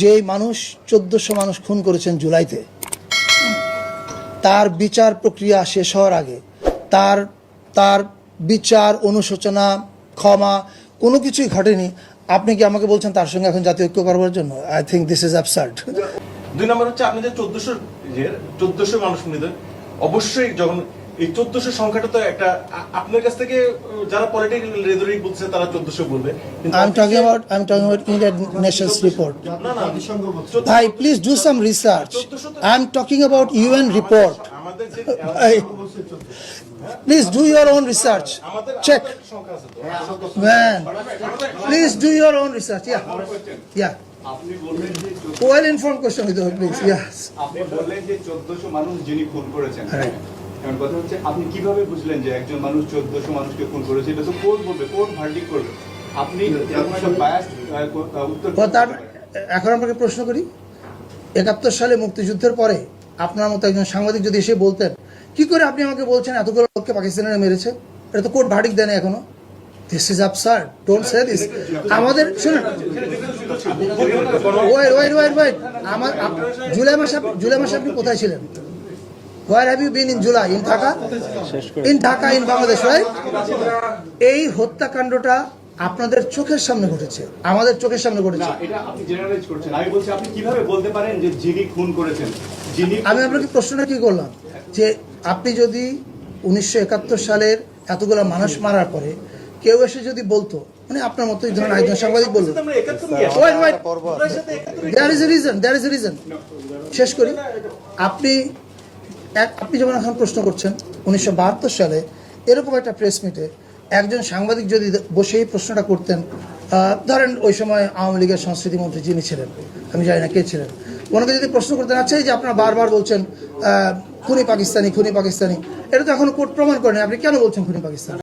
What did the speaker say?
যে মানুষ চোদ্দশো মানুষ খুন করেছেন জুলাইতে, তার বিচার প্রক্রিয়া শেষ হওয়ার আগে, তার তার বিচার, অনুশোচনা, ক্ষমা কোনো কিছুই ঘটেনি। আপনি কি আমাকে বলছেন তার সঙ্গে এখন জাতীয় ঐক্য করবার জন্য? I think this is absurd দুই নম্বর হচ্ছে আপনি যে চোদ্দশো চোদ্দশো মানুষ অবশ্যই যখন এই চোদ্দশো সংখ্যাটা তো একটা আপনার কাছ থেকে যারা পলিটিক্যাল রেদরিক বলছে তারা চোদ্দশো বলবে। কিন্তু I am talking about I am talking about United Nations report না না চোদ্দশো- ভাই please do some research I am talking about UN report আমাদের যে please do your own research আমাদের চেক আমাদের সংখ্যা আছে তো। Man please do your own research yeah yeah আপনি বললেন যে well inform with please yes আপনি বললেন যে চোদ্দশো মানুষ যিনি খুন করেছেন। এখন কথা হচ্ছে আপনি কীভাবে বুঝলেন যে একজন মানুষ চোদ্দশো মানুষকে খুন করেছে? এটা তো কোর্ট বলবে? কোর্ট ভার্ডিক করবে? আপনি এরকম একটা উত্তর এখন আপনাকে প্রশ্ন করি। একাত্তর সালে মুক্তিযুদ্ধের পরে আপনার মতো একজন সাংবাদিক যদি এসে বলতেন কি করে আপনি আমাকে বলছেন এতগুলো লোককে পাকিস্তানিরা মেরেছে? এটা তো কোর্ট ভার্ডিক দেয় না এখনও। This is absurd don't say this আমাদের শুনুন। ওয়েট ওয়েট ওয়েট ওয়েট আমার জুলাই মাসে জুলাই মাসে আপনি কোথায় ছিলেন? Where have you been in July in Dhaka in Dhaka in Bangladesh right এই হত্যাকাণ্ডটা আপনাদের চোখের সামনে ঘটেছে আমাদের চোখের সামনে ঘটেছে এটা আপনি জেনারেলাইজ করছেন আমি বলছি আপনি কীভাবে বলতে পারেন যে যিনি খুন করেছেন যিনি আমি আপনাকে প্রশ্নটা কি করলাম যে আপনি যদি উনিশশো একাত্তর সালের এতগুলো মানুষ মারার পরে কেউ এসে যদি বলতো মানে আপনার মতো এই ধরনের একজন সাংবাদিক বলল there is a reason there is a reason শেষ করি আপনি আপনি যেমন এখন প্রশ্ন করছেন, উনিশশো বাহাত্তর সালে এরকম একটা প্রেস মিটে একজন সাংবাদিক যদি বসে এই প্রশ্নটা করতেন ধরেন ওই সময় আওয়ামী লীগের সংস্কৃতি মন্ত্রী যিনি ছিলেন, আমি জানি না কে ছিলেন, ওনাকে যদি প্রশ্ন করতেন আচ্ছা এই যে আপনারা বারবার বলছেন খুনি পাকিস্তানি খুনি পাকিস্তানি, এটা তো এখন কোর্ট প্রমাণ করেনি, আপনি কেন বলছেন খুনি পাকিস্তানি?